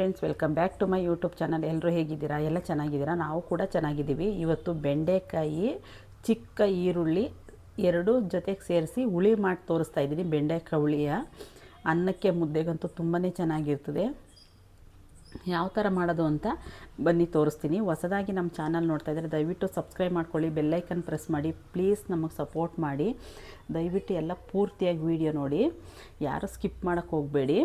Friends welcome back to my YouTube channel ಎಲ್ಲರೂ ಹೇಗಿದ್ದೀರಾ? ಎಲ್ಲ ಚೆನ್ನಾಗಿದ್ದೀರಾ? ನಾವು ಕೂಡ ಚೆನ್ನಾಗಿದ್ದೀವಿ. ಇವತ್ತು ಬೆಂಡೆಕಾಯಿ, ಚಿಕ್ಕ ಈರುಳ್ಳಿ ಎರಡು ಜೊತೆಗೆ ಸೇರಿಸಿ ಹುಳಿ ಮಾಡಿ ತೋರಿಸ್ತಾ ಇದ್ದೀನಿ. ಬೆಂಡೆಕಾಯಿ ಹುಳಿಯ ಅನ್ನಕ್ಕೆ ಮುದ್ದೆಗಂತೂ ತುಂಬಾ ಚೆನ್ನಾಗಿರ್ತದೆ. ಯಾವ ಥರ ಮಾಡೋದು ಅಂತ ಬನ್ನಿ ತೋರಿಸ್ತೀನಿ. ಹೊಸದಾಗಿ ನಮ್ಮ ಚಾನಲ್ ನೋಡ್ತಾ ಇದ್ದರೆ ದಯವಿಟ್ಟು ಸಬ್ಸ್ಕ್ರೈಬ್ ಮಾಡ್ಕೊಳ್ಳಿ ಬೆಲ್ಲೈಕನ್ ಪ್ರೆಸ್ ಮಾಡಿ. ಪ್ಲೀಸ್ ನಮಗೆ ಸಪೋರ್ಟ್ ಮಾಡಿ. ದಯವಿಟ್ಟು ಎಲ್ಲ ಪೂರ್ತಿಯಾಗಿ ವೀಡಿಯೋ ನೋಡಿ. ಯಾರು ಸ್ಕಿಪ್ ಮಾಡೋಕ್ಕೆ ಹೋಗಬೇಡಿ.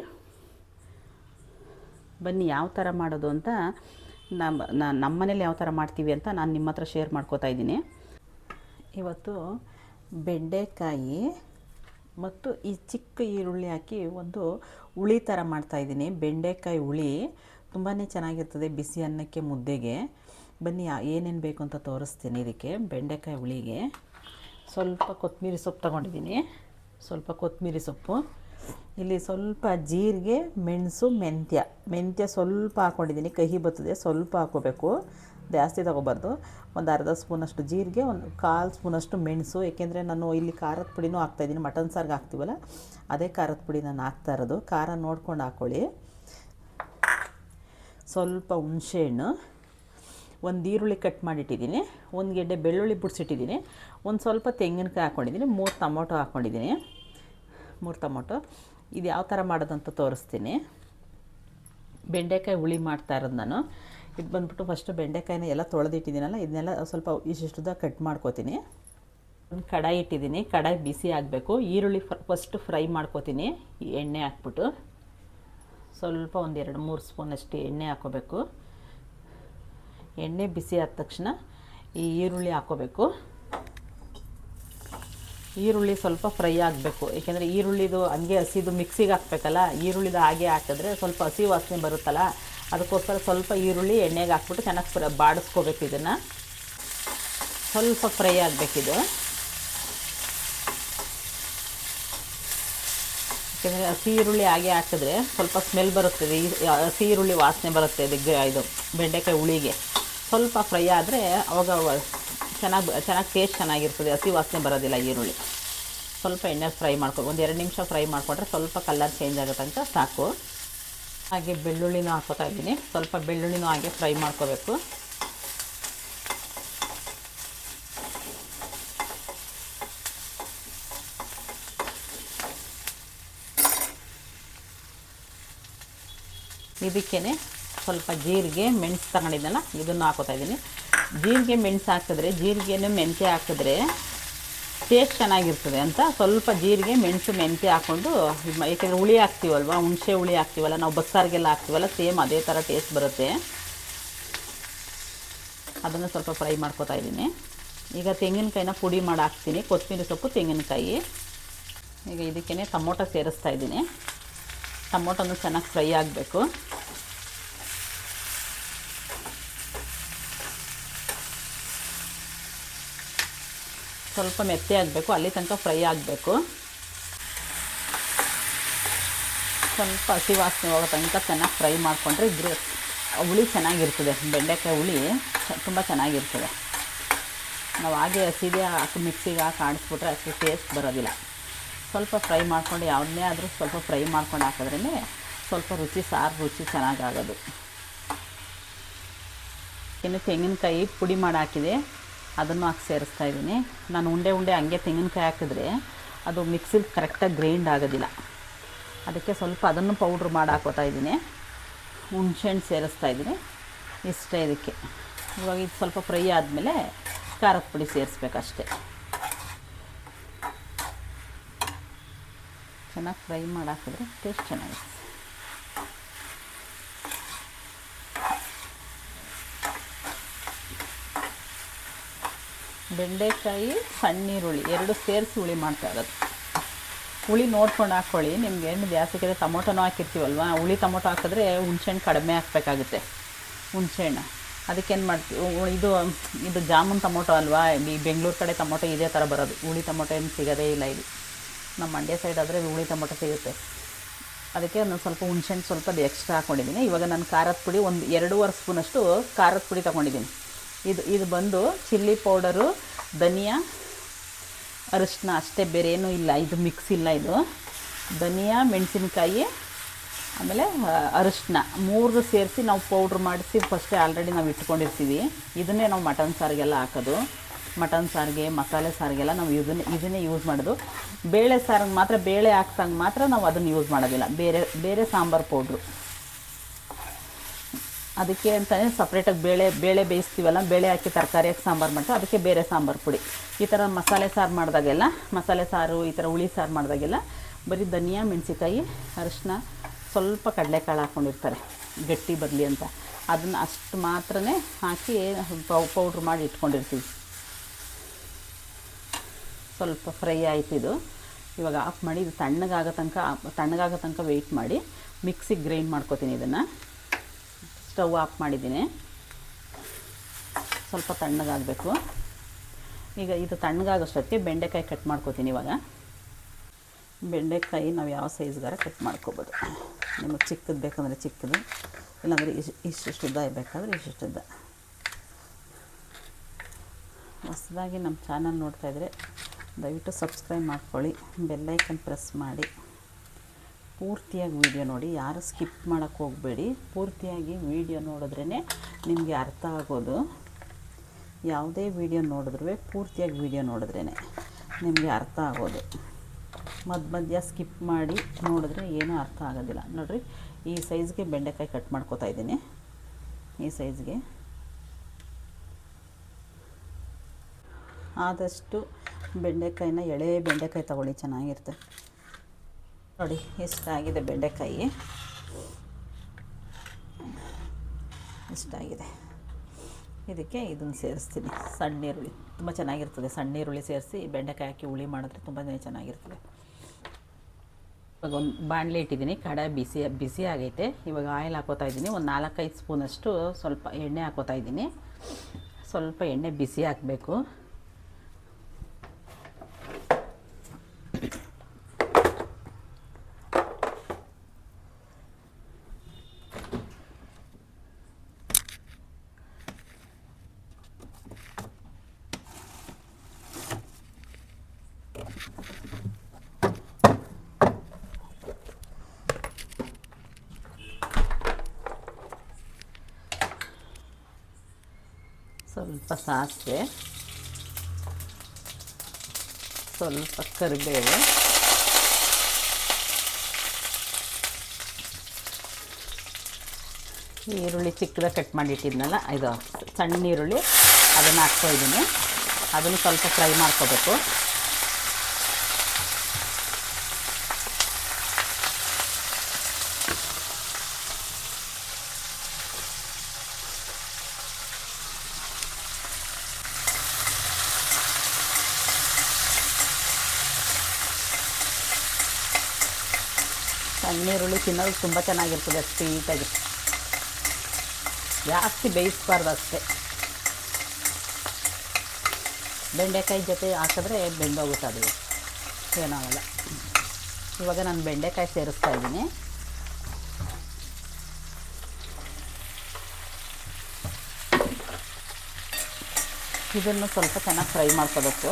ಬನ್ನಿ ಯಾವ ಥರ ಮಾಡೋದು ಅಂತ ನಮ್ಮ ನಮ್ಮ ಮನೇಲಿ ಯಾವ ಥರ ಮಾಡ್ತೀವಿ ಅಂತ ನಾನು ನಿಮ್ಮ ಹತ್ರ ಶೇರ್ ಮಾಡ್ಕೋತಾ ಇದ್ದೀನಿ. ಇವತ್ತು ಬೆಂಡೆಕಾಯಿ ಮತ್ತು ಈ ಚಿಕ್ಕ ಈರುಳ್ಳಿ ಹಾಕಿ ಒಂದು ಹುಳಿ ಥರ ಮಾಡ್ತಾಯಿದ್ದೀನಿ ಬೆಂಡೆಕಾಯಿ ಹುಳಿ ತುಂಬಾ ಚೆನ್ನಾಗಿರ್ತದೆ ಬಿಸಿ ಅನ್ನಕ್ಕೆ ಮುದ್ದೆಗೆ. ಬನ್ನಿ ಏನೇನು ಬೇಕು ಅಂತ ತೋರಿಸ್ತೀನಿ ಇದಕ್ಕೆ, ಬೆಂಡೆಕಾಯಿ ಹುಳಿಗೆ. ಸ್ವಲ್ಪ ಕೊತ್ತಂಬರಿ ಸೊಪ್ಪು ತಗೊಂಡಿದ್ದೀನಿ. ಸ್ವಲ್ಪ ಕೊತ್ತಂಬರಿ ಸೊಪ್ಪು. ಇಲ್ಲಿ ಸ್ವಲ್ಪ ಜೀರಿಗೆ, ಮೆಣಸು, ಮೆಂತ್ಯ. ಮೆಂತ್ಯ ಸ್ವಲ್ಪ ಹಾಕ್ಕೊಂಡಿದ್ದೀನಿ ಕಹಿ ಬರ್ತದೆ, ಸ್ವಲ್ಪ ಹಾಕೋಬೇಕು ಜಾಸ್ತಿ ತೊಗೋಬಾರ್ದು. ಒಂದು ಅರ್ಧ ಸ್ಪೂನಷ್ಟು ಜೀರಿಗೆ, ಒಂದು ಕಾಲು ಸ್ಪೂನಷ್ಟು ಮೆಣಸು. ಏಕೆಂದರೆ ನಾನು ಇಲ್ಲಿ ಖಾರದ ಪುಡಿನೂ ಹಾಕ್ತಾಯಿದ್ದೀನಿ ಮಟನ್ ಸಾರ್ಗೆ ಹಾಕ್ತೀವಲ್ಲ, ಅದೇ ಖಾರದ ಪುಡಿ ನಾನು ಹಾಕ್ತಾ ಇರೋದು. ಖಾರ ನೋಡ್ಕೊಂಡು ಹಾಕ್ಕೊಳ್ಳಿ ಸ್ವಲ್ಪ ಹುಣಸೆಹಣ್ಣು ಒಂದು ಈರುಳ್ಳಿ ಕಟ್ ಮಾಡಿಟ್ಟಿದ್ದೀನಿ. ಒಂದು ಗೆಡ್ಡೆ ಬೆಳ್ಳುಳ್ಳಿ ಬಿಡಿಸಿಟ್ಟಿದ್ದೀನಿ ಒಂದು ಸ್ವಲ್ಪ ತೆಂಗಿನಕಾಯಿ ಹಾಕ್ಕೊಂಡಿದ್ದೀನಿ ಮೂರು ಟೊಮೊಟೊ ಹಾಕ್ಕೊಂಡಿದ್ದೀನಿ ಮೂರು ಟೊಮೊಟೊ. ಇದು ಯಾವ ಥರ ಮಾಡೋದಂತ ತೋರಿಸ್ತೀನಿ. ಬೆಂಡೆಕಾಯಿ ಹುಳಿ ಮಾಡ್ತಾ ಇರೋದು ನಾನು. ಇದು ಬಂದ್ಬಿಟ್ಟು ಫಸ್ಟು ಬೆಂಡೆಕಾಯಿನ ಎಲ್ಲ ತೊಳೆದಿಟ್ಟಿದ್ದೀನಲ್ಲ, ಇದನ್ನೆಲ್ಲ ಸ್ವಲ್ಪ ಇಷ್ಟಿಷ್ಟುದ ಕಟ್ ಮಾಡ್ಕೋತೀನಿ. ಒಂದು ಕಡಾಯಿ ಇಟ್ಟಿದ್ದೀನಿ. ಕಡಾಯಿ ಬಿಸಿ ಆಗಬೇಕು. ಈರುಳ್ಳಿ ಫಸ್ಟು ಫ್ರೈ ಮಾಡ್ಕೋತೀನಿ. ಎಣ್ಣೆ ಹಾಕ್ಬಿಟ್ಟು. ಸ್ವಲ್ಪ ಒಂದು ಎರಡು ಮೂರು ಸ್ಪೂನಷ್ಟು ಎಣ್ಣೆ ಹಾಕೋಬೇಕು. ಎಣ್ಣೆ ಬಿಸಿ ಆದ ತಕ್ಷಣ ಈ ಈರುಳ್ಳಿ ಹಾಕೋಬೇಕು. ಈರುಳ್ಳಿ ಸ್ವಲ್ಪ ಫ್ರೈ ಆಗಬೇಕು. ಏಕೆಂದರೆ ಈರುಳ್ಳಿದು ಹಂಗೆ ಹಸಿದು ಮಿಕ್ಸಿಗೆ ಹಾಕ್ಬೇಕಲ್ಲ, ಈರುಳ್ಳಿದು ಹಾಗೆ ಹಾಕಿದ್ರೆ ಸ್ವಲ್ಪ ಹಸಿ ವಾಸನೆ ಬರುತ್ತಲ್ಲ, ಅದಕ್ಕೋಸ್ಕರ ಸ್ವಲ್ಪ ಈರುಳ್ಳಿ ಎಣ್ಣೆಗೆ ಹಾಕ್ಬಿಟ್ಟು ಚೆನ್ನಾಗಿ ಫ್ರ, ಬಾಡಿಸ್ಕೋಬೇಕು ಇದನ್ನು. ಸ್ವಲ್ಪ ಫ್ರೈ ಆಗಬೇಕಿದು ಯಾಕೆಂದರೆ ಹಸಿ ಈರುಳ್ಳಿ ಹಾಗೆ ಹಾಕಿದ್ರೆ ಸ್ವಲ್ಪ ಸ್ಮೆಲ್ ಬರುತ್ತೆ, ಈ ಹಸಿ ಈರುಳ್ಳಿ ವಾಸನೆ ಬರುತ್ತೆ ಇದು ಇದು ಬೆಂಡೆಕಾಯಿ ಹುಳಿಗೆ. ಸ್ವಲ್ಪ ಫ್ರೈ ಆದರೆ ಅವಾಗ ಚೆನ್ನಾಗಿ ಚೆನ್ನಾಗಿ ಟೇಸ್ಟ್ ಚೆನ್ನಾಗಿರ್ತದೆ. ಹಸಿ ವಾಸನೆ ಬರೋದಿಲ್ಲ ಈರುಳ್ಳಿ. ಸ್ವಲ್ಪ ಎಣ್ಣೆ ಫ್ರೈ ಮಾಡ್ಕೊ, ಒಂದು ಎರಡು ನಿಮಿಷ ಫ್ರೈ ಮಾಡಿಕೊಂಡ್ರೆ ಸ್ವಲ್ಪ ಕಲರ್ ಚೇಂಜ್ ಆಗೋ ತನಕ ಸಾಕು. ಹಾಗೆ ಬೆಳ್ಳುಳ್ಳಿನೂ ಹಾಕೋತಾ ಇದ್ದೀನಿ. ಸ್ವಲ್ಪ ಬೆಳ್ಳುಳ್ಳಿನೂ ಹಾಗೆ ಫ್ರೈ ಮಾಡ್ಕೋಬೇಕು. ಇದಕ್ಕೇ ಸ್ವಲ್ಪ ಜೀರಿಗೆ ಮೆಣಸು ತಗೊಂಡಿದ್ದಲ್ಲ ಇದನ್ನು ಹಾಕೋತಾ ಇದ್ದೀನಿ. ಜೀರಿಗೆ ಮೆಣಸು ಹಾಕಿದ್ರೆ ಜೀರಿಗೆನೂ ಮೆಂತ್ಯ ಹಾಕಿದ್ರೆ ಟೇಸ್ಟ್ ಚೆನ್ನಾಗಿರ್ತದೆ ಅಂತ ಸ್ವಲ್ಪ ಜೀರಿಗೆ ಮೆಣಸು ಮೆಂತ್ಯ ಹಾಕ್ಕೊಂಡು ಏಕೆಂದರೆ ಹುಳಿ ಹಾಕ್ತೀವಲ್ವ, ಹುಣಸೆ ಹುಳಿ ಹಾಕ್ತೀವಲ್ಲ, ನಾವು ಬಸ್ಸಾರಿಗೆಲ್ಲ ಹಾಕ್ತೀವಲ್ಲ, ಸೇಮ್ ಅದೇ ಥರ ಟೇಸ್ಟ್ ಬರುತ್ತೆ. ಅದನ್ನು ಸ್ವಲ್ಪ ಫ್ರೈ ಮಾಡ್ಕೋತಾ ಇದ್ದೀನಿ. ಈಗ ತೆಂಗಿನಕಾಯಿನ ಪುಡಿ ಮಾಡಿ ಹಾಕ್ತೀನಿ, ಕೊತ್ತಂಬರಿ ಸೊಪ್ಪು, ತೆಂಗಿನಕಾಯಿ. ಈಗ ಇದಕ್ಕೇ ಟೊಮೊಟೊ ಸೇರಿಸ್ತಾ ಇದ್ದೀನಿ. ಟೊಮೊಟೊನು ಚೆನ್ನಾಗಿ ಫ್ರೈ ಆಗಬೇಕು. ಸ್ವಲ್ಪ ಮೆತ್ತೆ ಆಗಬೇಕು, ಅಲ್ಲಿ ತನಕ ಫ್ರೈ ಆಗಬೇಕು. ಸ್ವಲ್ಪ ಹಸಿ ವಾಸನೆ ಹೋಗೋ ತನಕ ಚೆನ್ನಾಗಿ ಫ್ರೈ ಮಾಡಿಕೊಂಡ್ರೆ ಇದ್ರ ಹುಳಿ ಚೆನ್ನಾಗಿರ್ತದೆ, ಬೆಂಡೆಕಾಯಿ ಹುಳಿ ತುಂಬ ಚೆನ್ನಾಗಿರ್ತದೆ. ನಾವು ಹಾಗೆ ಹಸಿದೆ ಹಾಕಿ ಮಿಕ್ಸಿಗೆ ಹಾಕಿ ಆಡಿಸ್ಬಿಟ್ರೆ ಅಷ್ಟು ಟೇಸ್ಟ್ ಬರೋದಿಲ್ಲ. ಸ್ವಲ್ಪ ಫ್ರೈ ಮಾಡ್ಕೊಂಡು ಯಾವುದನ್ನೇ ಆದರೂ ಸ್ವಲ್ಪ ಫ್ರೈ ಮಾಡ್ಕೊಂಡು ಹಾಕಿದ್ರೇ ಸ್ವಲ್ಪ ರುಚಿ, ಸಾರು ರುಚಿ ಚೆನ್ನಾಗಾಗೋದು ಇನ್ನು ತೆಂಗಿನಕಾಯಿ ಪುಡಿ ಮಾಡಿ ಹಾಕಿದೆ. ಅದನ್ನು ಹಾಕಿ ಸೇರಿಸ್ತಾ ಇದ್ದೀನಿ. ನಾನು ಉಂಡೆ ಉಂಡೆ ಹಂಗೆ ತೆಂಗಿನಕಾಯಿ ಹಾಕಿದ್ರೆ ಅದು ಮಿಕ್ಸಿಗೆ ಕರೆಕ್ಟಾಗಿ ಗ್ರೈಂಡ್ ಆಗೋದಿಲ್ಲ. ಅದಕ್ಕೆ ಸ್ವಲ್ಪ ಅದನ್ನು ಪೌಡ್ರ್ ಮಾಡಿ ಹಾಕೋತಾ ಇದ್ದೀನಿ. ಹುಣ್ಸೆಹಣ್ಣು ಸೇರಿಸ್ತಾ ಇದ್ದೀನಿ. ಇಷ್ಟೇ ಇದಕ್ಕೆ. ಇವಾಗ ಇದು ಸ್ವಲ್ಪ ಫ್ರೈ ಆದಮೇಲೆ ಖಾರದ ಪುಡಿ ಸೇರಿಸ್ಬೇಕಷ್ಟೆ. ಚೆನ್ನಾಗಿ ಫ್ರೈ ಮಾಡಿ ಹಾಕಿದ್ರೆ ಟೇಸ್ಟ್ ಚೆನ್ನಾಗಿರುತ್ತೆ. ಬೆಂಡೆಕಾಯಿ ಸಣ್ಣೀರುಳ್ಳಿ ಎರಡು ಸೇರಿಸಿ ಹುಳಿ ಮಾಡ್ತಾ ಇರೋದು. ಹುಳಿ ನೋಡ್ಕೊಂಡು ಹಾಕ್ಕೊಳ್ಳಿ ನಿಮ್ಗೆ ಏನು ಜಾಸ್ತಿ ಹಾಕಿದ್ರೆ ಟೊಮೊಟೊನೂ ಹಾಕಿರ್ತೀವಲ್ವ? ಹುಳಿ ಟೊಮೊಟೊ ಹಾಕಿದ್ರೆ ಹುಣ್ಸೆಹಣ್ಣು ಕಡಿಮೆ ಹಾಕಬೇಕಾಗುತ್ತೆ. ಹುಣ್ಸೆಹಣ್ಣು. ಅದಕ್ಕೇನು ಮಾಡ್ತೀವಿ? ಇದು ಇದು ಜಾಮೂನ್ ಟೊಮೊಟೊ ಅಲ್ವಾ? ಈ ಬೆಂಗಳೂರು ಕಡೆ ಟೊಮೊಟೊ ಇದೇ ಥರ ಬರೋದು. ಹುಳಿ ಟೊಮೊಟೊ ಏನು ಸಿಗೋದೇ ಇಲ್ಲ ಇಲ್ಲಿ. ನಮ್ಮ ಮಂಡ್ಯ ಸೈಡ್ ಆದರೆ ಹುಳಿ ಟೊಮೊಟೊ ಸಿಗುತ್ತೆ. ಅದಕ್ಕೆ ನಾನು ಸ್ವಲ್ಪ ಹುಣ್ಸೆಹಣ್ಣು ಸ್ವಲ್ಪ ಎಕ್ಸ್ಟ್ರಾ ಹಾಕ್ಕೊಂಡಿದ್ದೀನಿ ಇವಾಗ ನಾನು ಖಾರದ ಪುಡಿ ಒಂದು ಎರಡೂವರೆ ಸ್ಪೂನಷ್ಟು ಖಾರದ ಪುಡಿ ತೊಗೊಂಡಿದ್ದೀನಿ. ಇದು ಇದು ಬಂದು ಚಿಲ್ಲಿ ಪೌಡರು, ಧನಿಯಾ, ಅರಿಶಿನ ಅಷ್ಟೇ ಬೇರೆ ಏನೂ ಇಲ್ಲ. ಇದು ಮಿಕ್ಸ್ ಇಲ್ಲ ಇದು. ಧನಿಯಾ, ಮೆಣಸಿನ್ಕಾಯಿ, ಆಮೇಲೆ ಅರಿಶಿನ. ಮೂರು ಸೇರಿಸಿ ನಾವು ಪೌಡ್ರ್ ಮಾಡಿಸಿ ಫಸ್ಟೇ ಆಲ್ರೆಡಿ ನಾವು ಇಟ್ಕೊಂಡಿರ್ತೀವಿ. ಇದನ್ನೇ ನಾವು ಮಟನ್ ಸಾರಿಗೆಲ್ಲ ಹಾಕೋದು. ಮಟನ್ ಸಾರಿಗೆ, ಮಸಾಲೆ ಸಾರಿಗೆಲ್ಲ ನಾವು ಇದನ್ನೇ ಇದನ್ನೇ ಯೂಸ್ ಮಾಡೋದು. ಬೇಳೆ ಸಾರಿಗೆ ಮಾತ್ರ, ಬೇಳೆ ಹಾಕ್ಸಂಗೆ ಮಾತ್ರ ನಾವು ಅದನ್ನು ಯೂಸ್ ಮಾಡೋದಿಲ್ಲ. ಬೇರೆ ಬೇರೆ ಸಾಂಬಾರು ಪೌಡ್ರು. ಅದಕ್ಕೆ ಅಂತಲೇ ಸಪ್ರೇಟಾಗಿ ಬೇಳೆ ಬೇಳೆ ಬೇಯಿಸ್ತೀವಲ್ಲ, ಬೇಳೆ ಹಾಕಿ ತರಕಾರಿ ಹಾಕಿ ಸಾಂಬಾರು ಮಾಡ್ತೀವಿ. ಅದಕ್ಕೆ ಬೇರೆ ಸಾಂಬಾರು ಪುಡಿ. ಈ ಥರ ಮಸಾಲೆ ಸಾರು ಮಾಡಿದಾಗೆಲ್ಲ, ಮಸಾಲೆ ಸಾರು, ಈ ಥರ ಹುಳಿ ಸಾರು ಮಾಡಿದಾಗೆಲ್ಲ ಬರೀ ಧನಿಯಾ ಮೆಣಸಿಕಾಯಿ ಅರಿಶಿನ, ಸ್ವಲ್ಪ ಕಡಲೆಕಾಳು ಹಾಕ್ಕೊಂಡಿರ್ತಾರೆ ಗಟ್ಟಿ ಬರಲಿ ಅಂತ. ಅದನ್ನು ಅಷ್ಟು ಮಾತ್ರ ಹಾಕಿ ಪೌಡ್ರ್ ಮಾಡಿ ಇಟ್ಕೊಂಡಿರ್ತೀವಿ. ಸ್ವಲ್ಪ ಫ್ರೈ ಆಯಿತು ಇದು. ಇವಾಗ ಆಫ್ ಮಾಡಿ, ಇದು ತಣ್ಣಗಾಗೋ ತನಕ ತಣ್ಣಗಾಗೋ ತನಕ ವೆಯ್ಟ್ ಮಾಡಿ, ಮಿಕ್ಸಿಗೆ ಗ್ರೈಂಡ್ ಮಾಡ್ಕೋತೀನಿ ಇದನ್ನು. ಸ್ಟವ್ ಆಫ್ ಮಾಡಿದ್ದೀನಿ. ಸ್ವಲ್ಪ ತಣ್ಣಗಾಗಬೇಕು. ಈಗ ಇದು ತಣ್ಣಗಾಗೋಷ್ಟೊತ್ತಿಗೆ ಬೆಂಡೆಕಾಯಿ ಕಟ್ ಮಾಡ್ಕೋತೀನಿ ಇವಾಗ. ಬೆಂಡೆಕಾಯಿ ನಾವು ಯಾವ ಸೈಜ್ಗಾರ ಕಟ್ ಮಾಡ್ಕೋಬೋದು. ನಿಮಗೆ ಚಿಕ್ಕದು ಬೇಕಂದರೆ ಚಿಕ್ಕದು, ಇಲ್ಲಾಂದರೆ ಇಷ್ಟು ಇಷ್ಟಿಷ್ಟು ಉದ್ದ ಬೇಕಾದರೆ ಇಷ್ಟು ಉದ್ದ. ಹೊಸದಾಗಿ ನಮ್ಮ ಚಾನಲ್ ನೋಡ್ತಾಯಿದ್ರೆ ದಯವಿಟ್ಟು ಸಬ್ಸ್ಕ್ರೈಬ್ ಮಾಡ್ಕೊಳ್ಳಿ ಬೆಲ್ಲೈಕನ್ ಪ್ರೆಸ್ ಮಾಡಿ. ಪೂರ್ತಿಯಾಗಿ ವಿಡಿಯೋ ನೋಡಿ, ಯಾರು ಸ್ಕಿಪ್ ಮಾಡೋಕ್ಕೆ ಹೋಗಬೇಡಿ. ಪೂರ್ತಿಯಾಗಿ ವೀಡಿಯೋ ನೋಡಿದ್ರೇ ನಿಮಗೆ ಅರ್ಥ ಆಗೋದು. ಯಾವುದೇ ವಿಡಿಯೋ ನೋಡಿದ್ರೂ ಪೂರ್ತಿಯಾಗಿ ವಿಡಿಯೋ ನೋಡಿದ್ರೇ ನಿಮಗೆ ಅರ್ಥ ಆಗೋದು. ಮಧ್ಯ ಮಧ್ಯ ಸ್ಕಿಪ್ ಮಾಡಿ ನೋಡಿದ್ರೆ ಏನೂ ಅರ್ಥ ಆಗೋದಿಲ್ಲ. ನೋಡಿರಿ, ಈ ಸೈಜ್ಗೆ ಬೆಂಡೆಕಾಯಿ ಕಟ್ ಮಾಡ್ಕೋತಾ ಇದ್ದೀನಿ. ಈ ಸೈಜ್ಗೆ. ಆದಷ್ಟು ಬೆಂಡೆಕಾಯಿನ ಎಳೆ ಬೆಂಡೆಕಾಯಿ ತಗೊಳ್ಳಿ, ಚೆನ್ನಾಗಿರುತ್ತೆ. ನೋಡಿ, ಎಷ್ಟಾಗಿದೆ ಬೆಂಡೆಕಾಯಿ? ಇಷ್ಟಾಗಿದೆ ಇದಕ್ಕೆ ಇದನ್ನು ಸೇರಿಸ್ತೀನಿ. ಸಣ್ಣ ಈರುಳ್ಳಿ ತುಂಬ ಚೆನ್ನಾಗಿರ್ತದೆ. ಸಣ್ಣ ಈರುಳ್ಳಿ ಸೇರಿಸಿ ಬೆಂಡೆಕಾಯಿ ಹಾಕಿ ಹುಳಿ ಮಾಡಿದ್ರೆ ತುಂಬಾ ಚೆನ್ನಾಗಿರ್ತದೆ. ಇವಾಗ ಒಂದು ಬಾಣಲೆ ಇಟ್ಟಿದ್ದೀನಿ. ಕಡಾಯಿ ಬಿಸಿ ಬಿಸಿ ಆಗೈತೆ. ಇವಾಗ ಆಯಿಲ್ ಹಾಕೋತಾ ಇದ್ದೀನಿ. ಒಂದು ನಾಲ್ಕೈದು ಸ್ಪೂನಷ್ಟು ಸ್ವಲ್ಪ ಎಣ್ಣೆ ಹಾಕೋತಾ ಇದ್ದೀನಿ. ಸ್ವಲ್ಪ ಎಣ್ಣೆ ಬಿಸಿ ಹಾಕಬೇಕು. ಸ್ವಲ್ಪ ಸಾಸಿವೆ, ಸ್ವಲ್ಪ ಕರಿಬೇವು, ಈರುಳ್ಳಿ ಚಿಕ್ಕದಾಗಿ ಕಟ್ ಮಾಡಿಟ್ಟಿದ್ನಲ್ಲ, ಇದು ಸಣ್ಣ ಈರುಳ್ಳಿ, ಅದನ್ನು ಹಾಕ್ತಾ ಇದ್ದೀನಿ ಅದನ್ನು ಸ್ವಲ್ಪ ಫ್ರೈ ಮಾಡ್ಕೋಬೇಕು ಸಣ್ಣ ಈರುಳ್ಳಿ ತಿನ್ನೋದು ತುಂಬ ಚೆನ್ನಾಗಿರ್ತದೆ ಸ್ವೀಟಾಗಿ ಜಾಸ್ತಿ ಬೇಯಿಸ್ಬಾರ್ದು ಅಷ್ಟೇ. ಬೆಂಡೆಕಾಯಿ ಜೊತೆ ಹಾಕಿದ್ರೆ ಬೆಂದೋಗುತ್ತೆ ಅದು. ಏನಾಗಲ್ಲ ಇವಾಗ ನಾನು ಬೆಂಡೆಕಾಯಿ ಸೇರಿಸ್ತಾ ಇದ್ದೀನಿ. ಇದನ್ನು ಸ್ವಲ್ಪ ಚೆನ್ನಾಗಿ ಫ್ರೈ ಮಾಡ್ಕೋಬೇಕು.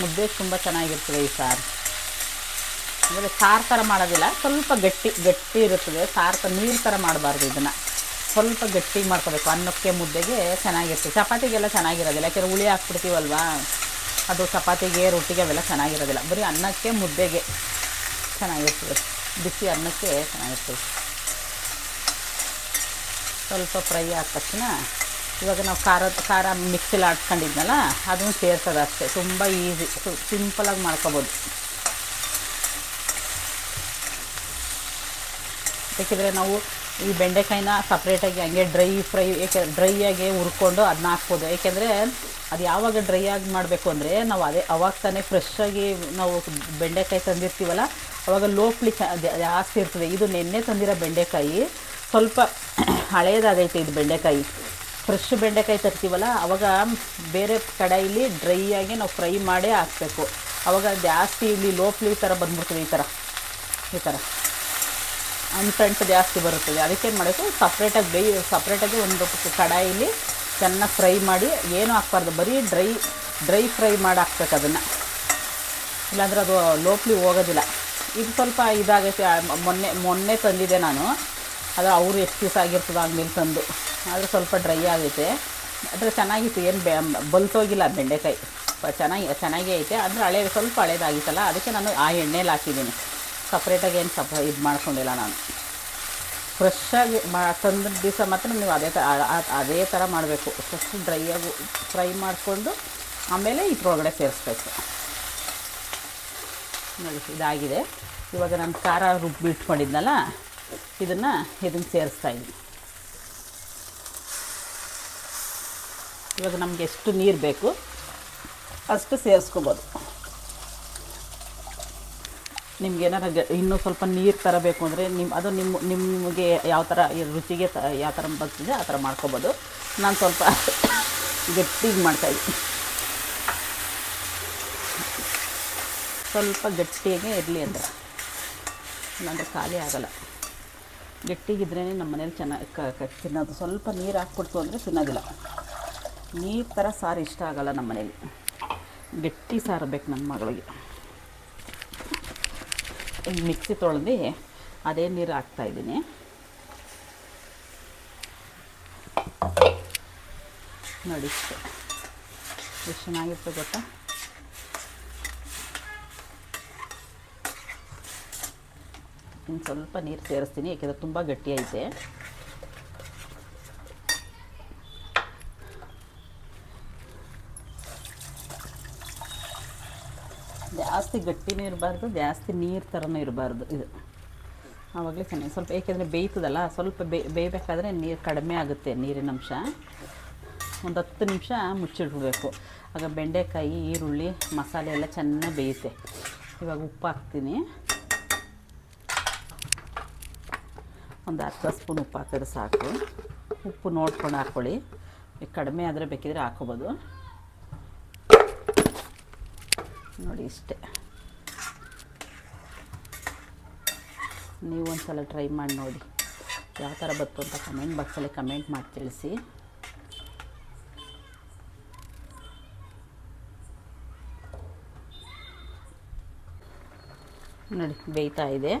ಮುದ್ದೆ ತುಂಬ ಚೆನ್ನಾಗಿರ್ತದೆ ಈ ಸಾರು. ಅಂದರೆ ಸಾರು ಥರ ಮಾಡೋದಿಲ್ಲ, ಸ್ವಲ್ಪ ಗಟ್ಟಿ ಗಟ್ಟಿ ಇರುತ್ತದೆ. ಸಾರು ಥರ ನೀರು ಥರ ಮಾಡಬಾರ್ದು ಇದನ್ನು. ಸ್ವಲ್ಪ ಗಟ್ಟಿಗೆ ಮಾಡ್ಕೋಬೇಕು. ಅನ್ನಕ್ಕೆ ಮುದ್ದೆಗೆ ಚೆನ್ನಾಗಿರ್ತದೆ ಚಪಾತಿಗೆಲ್ಲ ಚೆನ್ನಾಗಿರೋದಿಲ್ಲ. ಯಾಕೆಂದರೆ ಹುಳಿ ಹಾಕ್ಬಿಡ್ತೀವಲ್ವಾ? ಅದು ಚಪಾತಿಗೆ, ರೊಟ್ಟಿಗೆ ಅವೆಲ್ಲ ಚೆನ್ನಾಗಿರೋದಿಲ್ಲ. ಬರೀ ಅನ್ನಕ್ಕೆ ಮುದ್ದೆಗೆ ಚೆನ್ನಾಗಿರ್ತದೆ. ಬಿಸಿ ಅನ್ನಕ್ಕೆ ಚೆನ್ನಾಗಿರ್ತದೆ. ಸ್ವಲ್ಪ ಫ್ರೈ ಆದ ತಕ್ಷಣ ಇವಾಗ ನಾವು ಖಾರದ, ಖಾರ ಮಿಕ್ಸಿಲಿ ಆಡ್ಸ್ಕೊಂಡಿದ್ನಲ್ಲ ಅದನ್ನು ಸೇರ್ಸೋದು ಅಷ್ಟೇ. ತುಂಬ ಈಸಿ ಸಿಂಪಲಾಗಿ ಮಾಡ್ಕೊಬೋದು. ಯಾಕೆಂದರೆ ನಾವು ಈ ಬೆಂಡೆಕಾಯಿನ ಸಪ್ರೇಟಾಗಿ ಹಂಗೆ ಡ್ರೈ ಫ್ರೈ ಏಕೆ ಆಗಿ ಹುರ್ಕೊಂಡು ಅದನ್ನ ಹಾಕ್ಬೋದು. ಏಕೆಂದರೆ ಅದು ಯಾವಾಗ ಡ್ರೈ ಆಗಿ ಮಾಡಬೇಕು ಅಂದರೆ ನಾವು ಅದೇ, ಅವಾಗ ತಾನೇ ಫ್ರೆಶ್ಶಾಗಿ ನಾವು ಬೆಂಡೆಕಾಯಿ ತಂದಿರ್ತೀವಲ್ಲ, ಅವಾಗ ಲೋ ಚ ಜಾಸ್ತಿ ಇರ್ತದೆ. ಇದು ನೆನ್ನೆ ತಂದಿರೋ ಬೆಂಡೆಕಾಯಿ, ಸ್ವಲ್ಪ ಹಳೇದಾಗೈತೆ ಇದು ಬೆಂಡೆಕಾಯಿ. ಫ್ರೆಶ್ ಬೆಂಡೆಕಾಯಿ ತರ್ತೀವಲ್ಲ, ಅವಾಗ ಬೇರೆ ಕಡಾಯಲ್ಲಿ ಡ್ರೈ ಆಗಿ ನಾವು ಫ್ರೈ ಮಾಡೇ ಹಾಕಬೇಕು. ಅವಾಗ ಜಾಸ್ತಿ ಇಲ್ಲಿ ಲೋ ಫ್ಲೇಮ್ ಥರ ಬಂದ್ಬಿಡ್ತದೆ ಈ ಥರ ಈ ಥರ ಅಂಟಂಟು ಜಾಸ್ತಿ ಬರುತ್ತದೆ. ಅದಕ್ಕೇನು ಮಾಡಬೇಕು? ಸಪ್ರೇಟಾಗಿ ಬೇಯ್ ಸಪ್ರೇಟಾಗಿ ಒಂದು ಕಡಾಯಿಲಿ ಚೆನ್ನಾಗಿ ಫ್ರೈ ಮಾಡಿ, ಏನೂ ಹಾಕ್ಬಾರ್ದು. ಬರೀ ಡ್ರೈ ಡ್ರೈ ಫ್ರೈ ಮಾಡಿ ಹಾಕ್ಬೇಕು ಅದನ್ನು. ಇಲ್ಲಾಂದ್ರೆ ಅದು ಲೋಪ್ಲಿ ಹೋಗೋದಿಲ್ಲ. ಇದು ಸ್ವಲ್ಪ ಇದಾಗೈತೆ ಮೊನ್ನೆ ಮೊನ್ನೆ ತಂದಿದ್ದೆ ನಾನು. ಅದು ಅವರು ಎಷ್ಟು ದಿವಸ ಆಗಿರ್ತದೆ ಆಮೇಲೆ ತಂದು. ಆದರೆ ಸ್ವಲ್ಪ ಡ್ರೈ ಆಗೈತೆ. ಆದರೆ ಚೆನ್ನಾಗಿತ್ತು, ಏನು ಬೆ ಬಲ್ತೋಗಿಲ್ಲ ಬೆಂಡೆಕಾಯಿ. ಚೆನ್ನಾಗಿ, ಚೆನ್ನಾಗೇ ಐತೆ. ಅಂದರೆ ಹಳೆ ಸ್ವಲ್ಪ ಹಳೇದಾಗಿತ್ತಲ್ಲ, ಅದಕ್ಕೆ ನಾನು ಆ ಎಣ್ಣೆಲಿ ಹಾಕಿದ್ದೀನಿ. ಸಪ್ರೇಟಾಗಿ ಏನು ಸಪ್ ಇದು ಮಾಡ್ಕೊಂಡಿಲ್ಲ ನಾನು. ಫ್ರೆಶ್ಶಾಗಿ ಮಾ ತಂದ ದಿವಸ ಮಾತ್ರ ನೀವು ಅದೇ ಥರ ಅದೇ ಥರ ಮಾಡಬೇಕು. ಫಸ್ಟ್ ಡ್ರೈಯಾಗಿ ಫ್ರೈ ಮಾಡಿಕೊಂಡು ಆಮೇಲೆ ಇದ್ರೊಳಗಡೆ ಸೇರಿಸ್ಬೇಕು. ನೋಡಿ, ಇದಾಗಿದೆ. ಇವಾಗ ನಾನು ಖಾರ ರುಬ್ಬಿ ಇಟ್ಕೊಂಡಿದ್ನಲ್ಲ ಇದನ್ನು ಇದನ್ನು ಸೇರಿಸ್ತಾ ಇದ್ದೀನಿ ಇವಾಗ ನಮಗೆ ಎಷ್ಟು ನೀರು ಬೇಕು ಅಷ್ಟು ಸೇರಿಸ್ಕೋಬೋದು. ನಿಮ್ಗೆ ಏನಾರ ಇನ್ನೂ ಸ್ವಲ್ಪ ನೀರು ತರಬೇಕು ಅಂದರೆ ನಿಮ್ಮ ಅದು ನಿಮ್ಮ ನಿಮಗೆ ಯಾವ ಥರ ರುಚಿಗೆ ತ, ಯಾವ ಥರ ಬರ್ತಿದೆ ಆ ಥರ ಮಾಡ್ಕೋಬೋದು. ನಾನು ಸ್ವಲ್ಪ ಗಟ್ಟಿಗೆ ಮಾಡ್ತಾಯಿದ್ದೀನಿ ಸ್ವಲ್ಪ ಗಟ್ಟಿಯಾಗೆ ಇರಲಿ ಅಂದರೆ. ನನಗೆ ಖಾಲಿ ಆಗಲ್ಲ. ಗಟ್ಟಿಗಿದ್ರೇ ನಮ್ಮ ಮನೇಲಿ ಚೆನ್ನಾಗಿ ತಿನ್ನೋದು. ಸ್ವಲ್ಪ ನೀರು ಹಾಕ್ಬಿಡ್ತು ಅಂದರೆ ತಿನ್ನೋದಿಲ್ಲ. ನೀರು ಥರ ಸಾರು ಇಷ್ಟ ಆಗಲ್ಲ ನಮ್ಮ ಮನೇಲಿ. ಗಟ್ಟಿ ಸಾರು ಬೇಕು ನನ್ನ ಮಗಳಿಗೆ. ಮಿಕ್ಸಿ ತೊಳೆದು ಅದೇ ನೀರು ಹಾಕ್ತಾಯಿದ್ದೀನಿ ನೋಡಿ ಎಷ್ಟು ಚೆನ್ನಾಗಿರ್ತದೆ ಗೊತ್ತಾ? ಇನ್ನು ಸ್ವಲ್ಪ ನೀರು ಸೇರಿಸ್ತೀನಿ, ಯಾಕೆಂದರೆ ತುಂಬ ಗಟ್ಟಿ ಐತೆ. ಜಾಸ್ತಿ ಗಟ್ಟಿನೂ ಇರಬಾರ್ದು, ಜಾಸ್ತಿ ನೀರು ಥರನೂ ಇರಬಾರ್ದು ಇದು. ಆವಾಗಲೇ ಚೆನ್ನಾಗಿ, ಸ್ವಲ್ಪ ಏಕೆಂದರೆ ಬೇಯ್ತದಲ್ಲ, ಸ್ವಲ್ಪ ಬೇಯಬೇಕಾದ್ರೆ ನೀರು ಕಡಿಮೆ ಆಗುತ್ತೆ ನೀರಿನ ಅಂಶ. ಒಂದು ಹತ್ತು ನಿಮಿಷ ಮುಚ್ಚಿಡ್ಬಿಡ್ಬೇಕು ಆಗ ಬೆಂಡೆಕಾಯಿ, ಈರುಳ್ಳಿ, ಮಸಾಲೆ ಎಲ್ಲ ಚೆನ್ನಾಗಿ ಬೇಯುತ್ತೆ. ಇವಾಗ ಉಪ್ಪು ಹಾಕ್ತೀನಿ. ಒಂದು ಅರ್ಧ ಸ್ಪೂನ್ ಉಪ್ಪು ಹಾಕಿದ್ರೆ ಸಾಕು. ಉಪ್ಪು ನೋಡ್ಕೊಂಡು ಹಾಕ್ಕೊಳ್ಳಿ ಕಡಿಮೆ ಆದರೆ ಬೇಕಿದ್ರೆ ಹಾಕೋಬೋದು. ನೋಡಿ ಇಷ್ಟೇ. ನೀವು ಒಂದು ಸಲ ಟ್ರೈ ಮಾಡಿ ನೋಡಿ. ಯಾವ ಥರ ಬತ್ತು ಅಂತ ಕಮೆಂಟ್ ಬಾಕ್ಸಲ್ಲಿ ಕಮೆಂಟ್ ಮಾಡಿ ತಿಳಿಸಿ. ನೋಡಿ, ಬೇಯ್ತಾ ಇದೆ.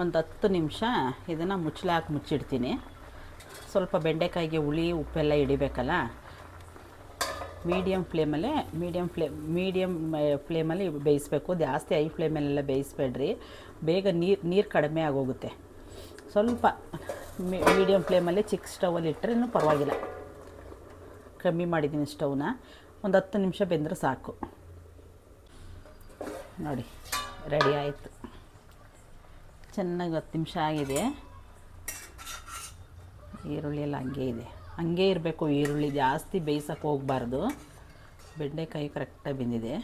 ಒಂದು ಹತ್ತು ನಿಮಿಷ ಇದನ್ನು ಮುಚ್ಚಳ ಹಾಕಿ ಮುಚ್ಚಿಡ್ತೀನಿ. ಸ್ವಲ್ಪ ಬೆಂಡೆಕಾಯಿಗೆ ಹುಳಿ, ಉಪ್ಪೆಲ್ಲ ಹಿಡಿಬೇಕಲ್ಲ? ಮೀಡಿಯಮ್ ಫ್ಲೇಮಲ್ಲೇ ಮೀಡಿಯಮ್ ಫ್ಲೇಮ್ ಮೀಡಿಯಮ್ ಫ್ಲೇಮಲ್ಲಿ ಬೇಯಿಸ್ಬೇಕು. ಜಾಸ್ತಿ ಹೈ ಫ್ಲೇಮಲ್ಲೆಲ್ಲ ಬೇಯಿಸ್ಬೇಡ್ರಿ. ಬೇಗ ನೀರು ನೀರು ಕಡಿಮೆ ಆಗೋಗುತ್ತೆ. ಸ್ವಲ್ಪ ಮೀಡಿಯಮ್ ಫ್ಲೇಮಲ್ಲಿ ಚಿಕ್ಕ ಸ್ಟವಲ್ಲಿ ಇಟ್ಟರೆ ಇನ್ನೂ ಪರವಾಗಿಲ್ಲ. ಕಮ್ಮಿ ಮಾಡಿದ್ದೀನಿ ಸ್ಟವ್ನ. ಒಂದು ಹತ್ತು ನಿಮಿಷ ಬೆಂದರೆ ಸಾಕು. ನೋಡಿ, ರೆಡಿ ಆಯಿತು. ಚೆನ್ನಾಗಿ ಹತ್ತು ನಿಮಿಷ ಆಗಿದೆ. ಈರುಳ್ಳಿ ಎಲ್ಲ ಹಂಗೆ ಇದೆ. ಹಂಗೆ ಇರಬೇಕು, ಈರುಳ್ಳಿ ಜಾಸ್ತಿ ಬೇಯಿಸೋಕೆ ಹೋಗಬಾರ್ದು. ಬೆಂಡೆಕಾಯಿ ಕರೆಕ್ಟಾಗಿ ಬೆಂದಿದೆ.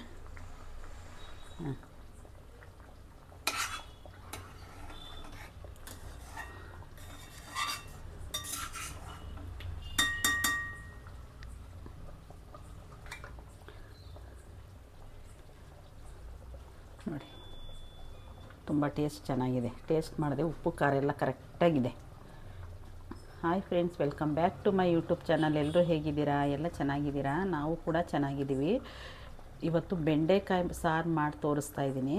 ಹಾಂ ನೋಡಿ ತುಂಬ ಟೇಸ್ಟ್ ಚೆನ್ನಾಗಿದೆ. ಟೇಸ್ಟ್ ಮಾಡಿದೆ, ಉಪ್ಪು, ಖಾರ ಎಲ್ಲ ಕರೆಕ್ಟಾಗಿದೆ. Hi friends, welcome back to my YouTube channel. ಎಲ್ಲರೂ ಹೇಗಿದ್ದೀರಾ? ಎಲ್ಲ ಚೆನ್ನಾಗಿದ್ದೀರಾ? ನಾವು ಕೂಡ ಚೆನ್ನಾಗಿದ್ದೀವಿ. ಇವತ್ತು ಬೆಂಡೆಕಾಯಿ ಸಾರು ಮಾಡಿ ತೋರಿಸ್ತಾ ಇದ್ದೀನಿ.